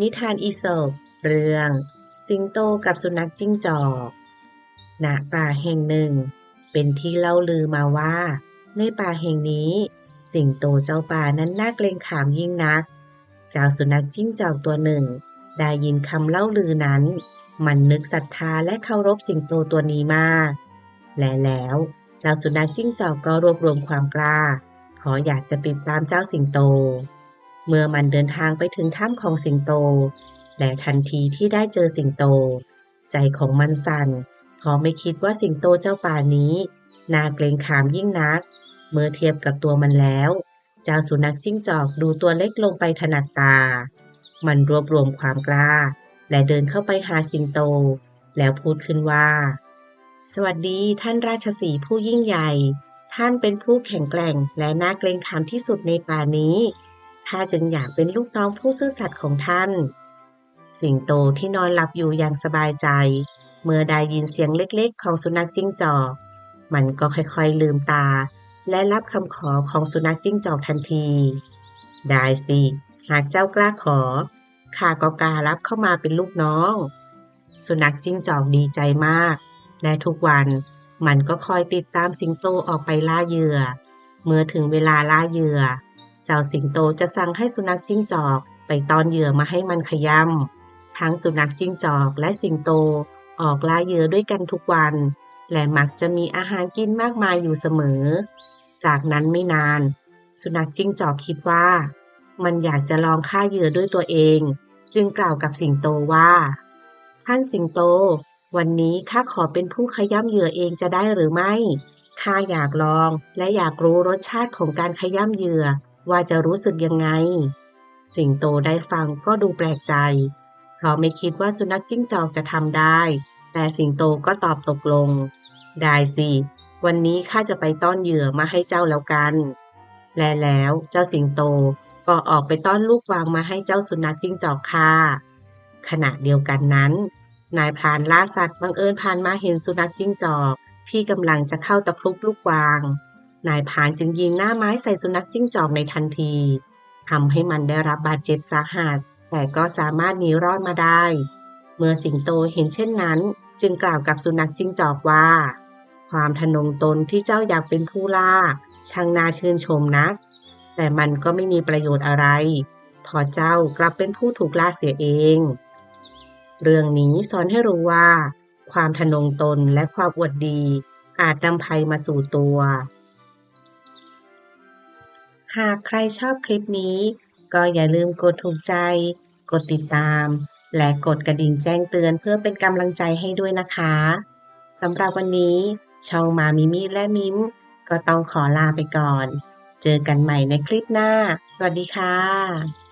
นิทานอีสปเรื่อง สิงโตกับสุนัขจิ้งจอกณป่าแห่งหนึ่ง เป็นที่เล่าลือมาว่า ในป่าแห่งนี้ สิงโตเจ้าป่านั้นน่าเกรงขามยิ่งนักเจ้าสุนัขจิ้งจอกตัวหนึ่ง ได้ยินคำเล่าลือนั้น มันนึกศรัทธาและเคารพสิงโตตัวนี้มาก และแล้วเจ้าสุนัขจิ้งจอกก็รวบรวมความกล้า ขออยากจะติดตามเจ้าสิงโต เมื่อมันเดินทางไปถึงถ้ำของสิงโต และทันทีที่ได้เจอสิงโต ใจของมันสั่นเพราะไม่คิดว่าสิงโตเจ้าป่านี้น่าเกรงขามยิ่งนัก เมื่อเทียบกับตัวมันแล้ว เจ้าสุนัขจิ้งจอกดูตัวเล็กลงไปถนัดตา มันรวบรวมความกล้า และเดินเข้าไปหาสิงโต แล้วพูดขึ้นว่า สวัสดีท่านราชสีห์ผู้ยิ่งใหญ่ ท่านเป็นผู้แข็งแกร่งและน่าเกรงขามที่สุดในป่านี้ ข้าจึงอยากเป็นลูกน้องผู้ซื่อสัตย์ของท่าน สิงโตที่นอนหลับอยู่อย่างสบายใจ เมื่อได้ยินเสียงเล็กๆ ของสุนัขจิ้งจอก มันก็ค่อยๆลืมตา และรับคำขอของสุนัขจิ้งจอกทันที ได้สิ หากเจ้ากล้าขอข้าก็กล้ารับเข้ามาเป็นลูกน้อง สุนัขจิ้งจอกดีใจมาก และทุกวันมันก็คอยติดตามสิงโตออกไปล่าเหยื่อ เมื่อถึงเวลาล่าเหยื่อ จ้าสิงโตจะสั่งให้สุนัขจิ้งจอกไปตอนเหยื่อมาให้มันขย้ำทั้งสุนัขจิ้งจอกและสิงโตออกล่าเหยื่อด้วยกันทุกวัน และมักจะมีอาหารกินมากมายอยู่เสมอ จากนั้นไม่นาน สุนัขจิ้งจอกคิดว่า มันอยากจะลองฆ่าเหยื่อด้วยตัวเอง จึงกล่าวกับสิงโตว่า ท่านสิงโต วันนี้ข้าขอเป็นผู้ขย้ำเหยื่อเองจะได้หรือไม่ข้าอยากลองและอยากรู้รสชาติของการขย้ำเหยื่อ ว่าจะรู้สึกยังไง สิงโตได้ฟังก็ดูแปลกใจ เพราะไม่คิดว่าสุนัขจิ้งจอกจะทำได้ แต่สิงโตก็ตอบตกลง ได้สิ วันนี้ข้าจะไปต้อนเหยื่อมาให้เจ้าแล้วกัน และแล้วเจ้าสิงโตก็ออกไปต้อนลูกวางมาให้เจ้าสุนัขจิ้งจอกฆ่าขณะเดียวกันนั้น นายพรานล่าสัตว์บังเอิญผ่านมาเห็นสุนัขจิ้งจอกที่กำลังจะเข้าตะครุบลูกวาง นายพานจึงยิงหน้าไม้ใส่สุนัขจิ้งจอกในทันทีทำให้มันได้รับบาดเจ็บสาหัส แต่ก็สามารถหนีรอดมาได้ เมื่อสิงโตเห็นเช่นนั้น จึงกล่าวกับสุนัขจิ้งจอกว่า ความทะนงตนที่เจ้าอยากเป็นผู้ล่า ช่างน่าชื่นชมนัก แต่มันก็ไม่มีประโยชน์อะไร พอเจ้ากลับเป็นผู้ถูกล่าเสียเอง เรื่องนี้สอนให้รู้ว่า ความทะนงตนและความอวดดี อาจนำภัยมาสู่ตัว หากใครชอบคลิปนี้ ก็อย่าลืมกดถูกใจ กดติดตาม และกดกระดิ่งแจ้งเตือนเพื่อเป็นกำลังใจให้ด้วยนะคะสำหรับวันนี้ ช่องมามิมิและมิมก็ต้องขอลาไปก่อน เจอกันใหม่ในคลิปหน้า สวัสดีค่ะ